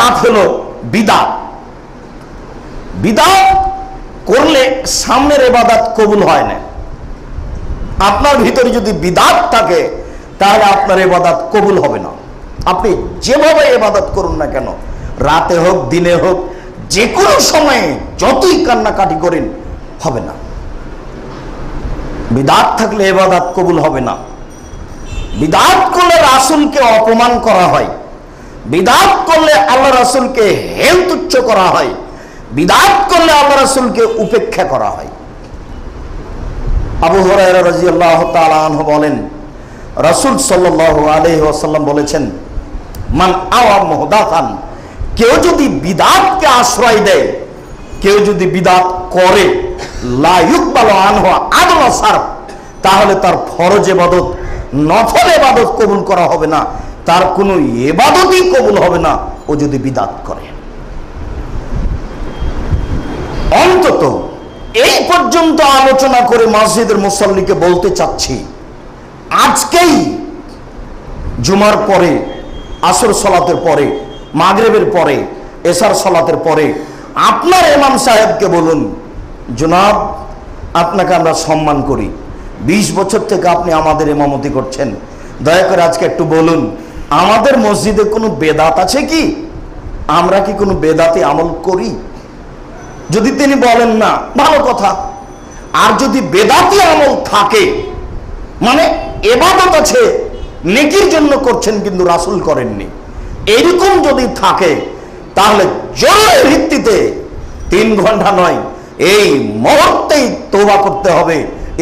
পাপ হলো বিদাত বিদাত করলে সামনের এবাদাত কবুল হয় না। আপনার ভিতরে যদি বিদাত থাকে, তাহলে আপনার এবাদাত কবুল হবে না। আপনি যেভাবে এবাদত করুন না কেন, রাতে হোক, দিনে হোক যে কোনো সময়ে যতই কান্নাকাটি করেন, হবে না। বিদাত থাকলে এবাদাত কবুল হবে না। বিদাত করলে রাসুলকে অপমান করা হয়। বিদাত করলে আল্লাহ রাসুলকে হেল তুচ্ছ করা হয়। বিদাত করলে আল্লাহ রাসুলকে উপেক্ষা করা হয়। আবু তাআলা আনহু বলেন, রাসূল ওয়াসাল্লাম বলেছেন, মান আওয়া মুহদাসান কেউ যদি বিদাতকে আশ্রয় দেয়, কেউ যদি বিদাত করে তাহলে তার ফরজ ইবাদত, নফল ইবাদত কবুল করা হবে না। তার কোনো ইবাদতই কবুল হবে না, ও যদি বিদাত করে। অন্তত এই পর্যন্ত আলোচনা করে মসজিদের মুসল্লিকে বলতে চাচ্ছি, আজকেই জুমার পরে, আসর সলাতের পরে, মাগরেবের পরে, এসার সলাতের পরে আপনার এমাম সাহেবকে বলুন, জনাব, আপনাকে আমরা সম্মান করি। ২০ বছর থেকে আপনি আমাদের এমামতি করছেন। দয়া করে আজকে একটু বলুন আমাদের মসজিদে কোনো বেদাত আছে কি? আমরা কি কোনো বেদাতে আমল করি? যদি তিনি বলেন না, ভালো কথা। আর যদি বেদাতি আমল থাকে মানে এবাদত আছে, নেকির জন্য করছেন কিন্তু রাসুল করেননি। এরকম যদি থাকে, তাহলে জোরের ভিত্তিতে তিন ঘণ্টা নয়, এই মুহূর্তেই তোবা করতে হবে।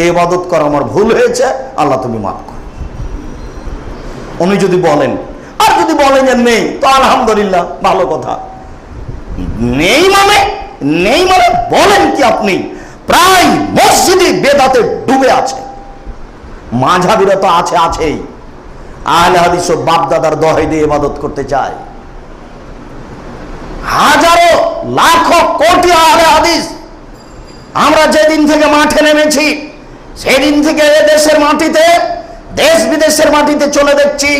এবাদত করা আমার ভুল হয়েছে, আল্লাহ তুমি মাফ করো। উনি যদি বলেন, আর যদি বলেন যে নেই, তো আলহামদুলিল্লাহ, ভালো কথা। নেই মানে নেই মানে বলেন কি আপনি, প্রায় মসজিদে বেদাতে ডুবে আছে। মাঝাবিরা তো আছে, আছেই। আহলে হাদিস ও বাপদাদার দহে দিয়ে ইবাদত করতে চায়। হাজারো, লাখো, কোটি আহলে হাদিস আমরা যেদিন থেকে মাঠে নেমেছি, সেদিন থেকে এ দেশের মাটিতে দেশ বিদেশের মাটিতে চলে দেখছি,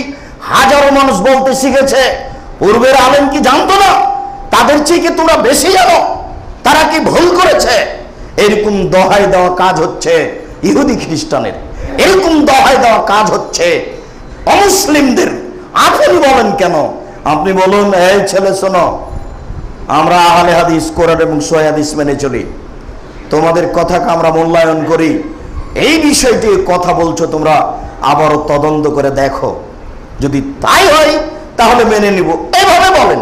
হাজারো মানুষ বলতে শিখেছে, পূর্বের আলেম কি জানতো না? তাদের চেয়ে কি তোমরা বেশি জানো? তারা কি ভুল করেছে? এরকম দহাই দেওয়া কাজ হচ্ছে ইহুদি খ্রিস্টানের। এরকম দহাই দেওয়া কাজ হচ্ছে অমুসলিমদের। আপনি বলেন কেন? আপনি বলুন, এই ছেলে, শোনো, আমরা আহলে হাদিস, কোরআন এবং সোয়া হাদিস মেনে চলি। তোমাদের কথাকে আমরা মূল্যায়ন করি। এই বিষয়টি কথা বলছো তোমরা আবারও তদন্ত করে দেখো। যদি তাই হয়, তাহলে মেনে নিব। এইভাবে বলেন।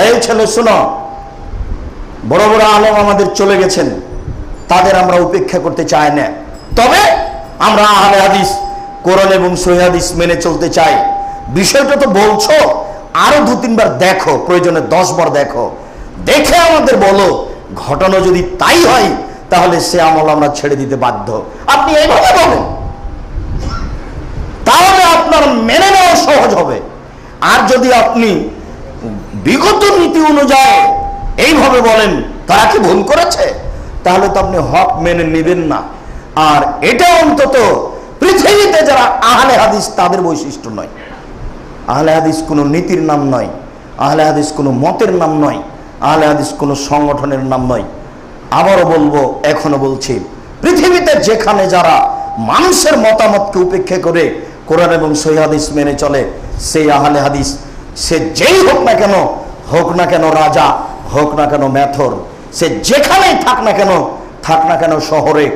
এই ছেলে, শোনো। বড় বড় আলম আমাদের চলে গেছেন। তাদের আমরা উপেক্ষা করতে চাই না। তবে আমরা আহলে হাদিস, কোরআন এবং সহিদিস মেনে চলতে চাই। বিষয়টা তো বলছো, আরও দু, তিনবার দেখো, প্রয়োজনে দশ বার দেখো। দেখে আমাদের বলো, ঘটনা যদি তাই হয়, তাহলে সে আমল আমরা ছেড়ে দিতে বাধ্য। আপনি এইভাবে বলেন। আপনার মেনে নেওয়া সহজ হবে। আর যদি আপনি বিগত নীতি অনুযায়ী এইভাবে বলেন, তারা কি ভুল করেছে? তাহলে তো আপনি হক মেনে নেবেন না। আর এটা অন্তত পৃথিবীতে যারা আহলে হাদিস, তাদের বৈশিষ্ট্য নয়। আহলে হাদিস কোনো নীতির নাম নয়। আহলে হাদিস কোনো মতের নাম নয়। আহলে হাদিস কোনো সংগঠনের নাম নয়। আবারও বলব, এখনও বলছি, পৃথিবীতে যেখানে যারা মানুষের মতামতকে উপেক্ষা করে কোরআন এবং সহিদিস মেনে চলে, সেই আহলে হাদিস, সে যেই হোক না কেন, হোক না কেন রাজা, হোক না কেন ম্যাথর সে যেখানেই থাক না কেন, থাক না কেন শহরে